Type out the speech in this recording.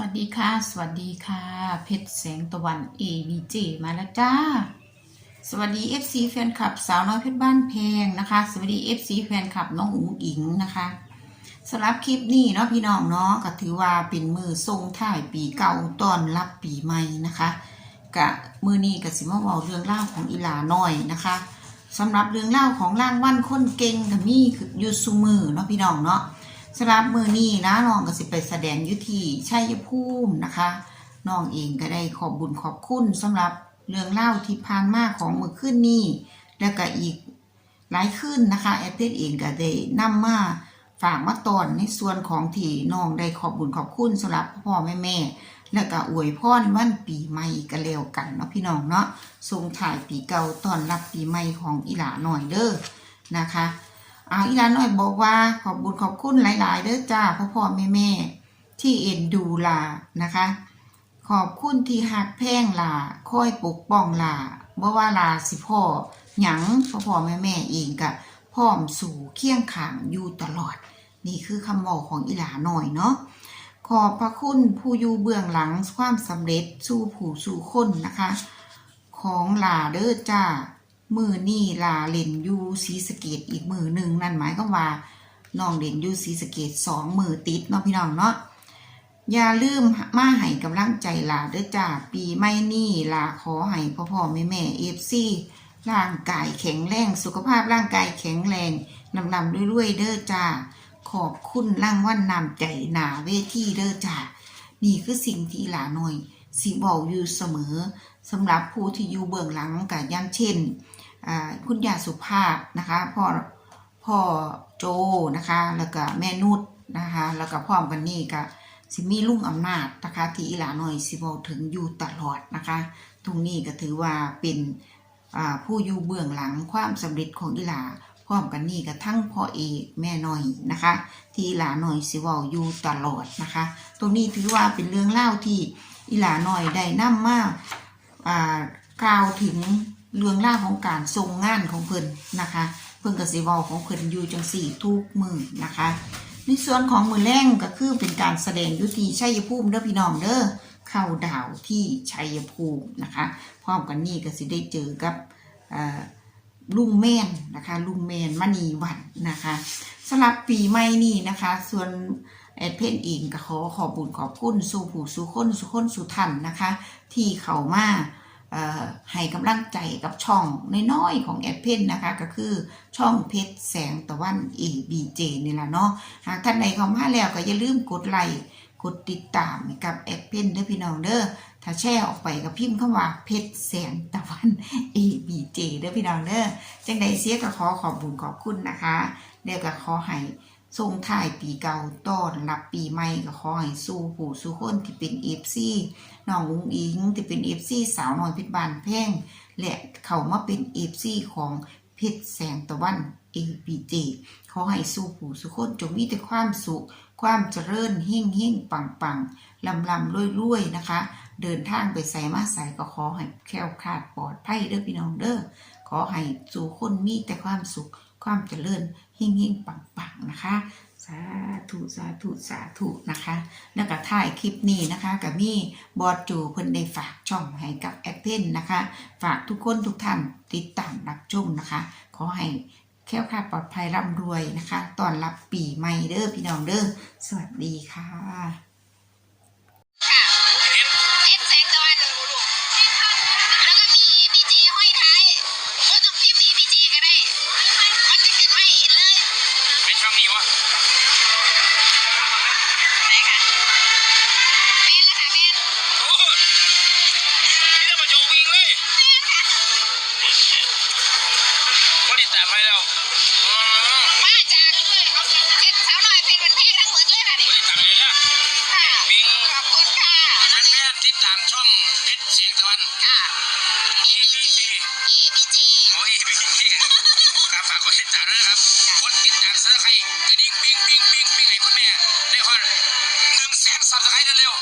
วัสดีค่ะ สวัสดีค่ะ เพชรแสงตะวัน ABJ มาแล้วจ้า สวัสดี FC แฟนคลับ สาวน้อยเพชรบ้านแพงนะคะ สวัสดี FC แฟนคลับน้องอุ๋งอิงนะคะสำหรับคลิปนี้เนาะพี่น้องเนาะก็ถือว่าเป็นมือทรงถ่ายปีเก่าต้อนรับปีใหม่นะคะกะมือนี้กับสิมาเวาเรื่องเล่าวของอีหลาน้อยนะคะสำหรับเรื่องเล่าวของร่างวันคนเก่งกับมีคืออยูซูมือเนาะพี่น้องเนาะ สำหรับมือนี้นะน้องก็สิไปแสดงยุทีชัยภูมินะคะน้องเองก็ได้ขอบบุญขอบคุณสำหรับเรื่องเล่าที่ผ่านมาของมือขึ้นนี้แล้วก็อีกหลายขึ้นนะคะแอดเพจเองก็ได้นำมาฝากมาตอนในส่วนของที่น้องได้ขอบบุญขอบคุณสำหรับพ่อแม่แม่แล้วก็อวยพรวันปีใหม่กันแล้วกันเนาะพี่น้องเนาะส่งถ่ายปีเก่าตอนรับปีใหม่ของอีหลาหน่อยเด้อนะคะ อาอีหลานน้อยบอกว่าขอบบุญขอบคุณหลาย ๆเด้อจ้าพ่อพ่อแม่แม่ที่เอ็นดูลานะคะ ขอบคุณที่หักแพงลาคอยปกป้องลาบ่ว่าลาสิพ่อหยังพ่อพ่อแม่แม่เองกะพร้อมสู่เคียงข้างอยู่ตลอด นี่คือคำบอกของอีหลาหน่อยเนาะขอบพระคุณผู้อยู่เบื้องหลังความสำเร็จสู่ผู้สู่คนนะคะ ของลาเด้อจ้า มือนี่ลาเล่นยูสีสเกตอีกมือหนึ่งนั่นหมายก็ว่าน้องเล่นยูสีสเกตสองมือติดเนาะพี่น้องเนาะอย่าลืมมาให้กำลังใจลาเด้อจ้าปีใหม่นี่ลาขอให้พ่อพ่อแม่แม่เอฟซีร่างกายแข็งแรง สุขภาพร่างกายแข็งแรงลำลำๆรวยๆเด้อจ้าขอบคุณร่างวันนำใจหนาเวทีเด้อจ้านี่คือสิ่งที่หลาหน่อยสิบอกอยู่เสมอสำหรับผู้ที่อยู่เบื้องหลังกับอย่างเช่น คุณยาสุภาพนะคะพ่อพ่อโจนะคะ แล้วก็แม่นุชนะคะ แล้วก็พร้อมกันนี่ก็สิมีลุงอำนาจนะคะ ที่อีหลาหน่อยสิบอกถึงอยู่ตลอดนะคะ ตรงนี้ก็ถือว่าเป็นผู้อยู่เบื้องหลังความสำเร็จของอีหลาพร้อมกันนี่ก็ทั้งพ่อเอกแม่หน่อยนะคะ ที่อีหลาหน่อยสิเว้าอยู่ตลอดนะคะ ตรงนี้ถือว่าเป็นเรื่องเล่าที่อีหลาหน่อยได้นำมาอ่ากล่าวถึง เรื่องราวของการทรงงานของเพิ่นนะคะ เพิ่นกสิเวาของเพิ่นอยู่จังสี่ทุกมือนะคะในส่วนของมือแรงก็คือเป็นการแสดงยุติชัยภูมิเด้อพี่น้องเด้อเข้าดาวที่ชัยภูมินะคะพร้อมกันนี่ก็สิได้เจอกับลุงแม่นนะคะลุงแมนมณีวันนะคะสำหรับปีใหม่นี่นะคะ ส่วนแอดเพนเองก็ขอขอบบุญขอบคุณสู่ผู้สู่คนสู่คนสู่ท่านนะคะ ที่เขามา ให้กำลังใจกับช่องน้อยๆของแอดเพนนะคะ ก็คือช่องเพชรแสงตะวัน ABJ นี่แหละเนาะหากท่านใดเข้ามาแล้วก็อย่าลืมกดไลค์กดติดตามกับแอดเพนเด้อพี่น้องเด้อถ้าแชร์ออกไปก็พิมพ์คำว่าเพชรแสงตะวัน ABJ เด้อพี่น้องเด้อจังใดเสียก็ขอขอบบุญขอบคุณนะคะเดี๋ยวก็ขอให้ ส่งท้ายปีเก่าต้อนรับปีใหม่ก็ขอให้สู้ผู้สู้คนที่เป็นเอฟซีน้องอุ้งอิงที่เป็นเอฟซีสาวน้อยพชรบานแพงและเขามาเป็นเอฟซีของเพชรแสงตะวัน APJ ขอให้สู้ผู้สู้คนจงมีแต่ความสุข ความเจริญเฮ่งเฮ่งปังปังลำลำรวยรวยนะคะ เดินทางไปใส่มาใส่ก็ขอให้แคล้วคลาดปลอดภัยเด้อพี่น้องเด้อขอให้สู่คนมีแต่ความสุข ความเจริญเฮ่งเฮ่งปังปังนะคะ สาธุสาธุสาธุนะคะ แล้วก็ถ่ายคลิปนี้นะคะกับมี่บอดจูเพิ่นได้ฝากช่องให้กับแอปเพนนะคะ ฝากทุกคนทุกท่านติดตามรับชมนะคะ ขอให้แคล้วคลาปลอดภัยร่ำรวยนะคะตอนรับปีใหม่เด้อพี่น้องเด้อสวัสดีค่ะ เป็นช่องนี้วะไหนคะแม่นละค่ะแม่นโอ้ยนี่จะมาโจวิ่งเลยก็ติดตามให้แล้วอืมมาจากเพชรสาวน้อยเพชรมันแพงทั้งหมดเลยค่ะนี่ก็ติดตามเลยนะค่ะวิ่งขอบคุณค่ะแฟนๆติดตามช่องเพชรเสียงตะวัน ค่ะ วิ่งวิ่งวิ่งให้คุณแม่ได้ฮอตหนึ่งแสนสับสไครต์เร็ว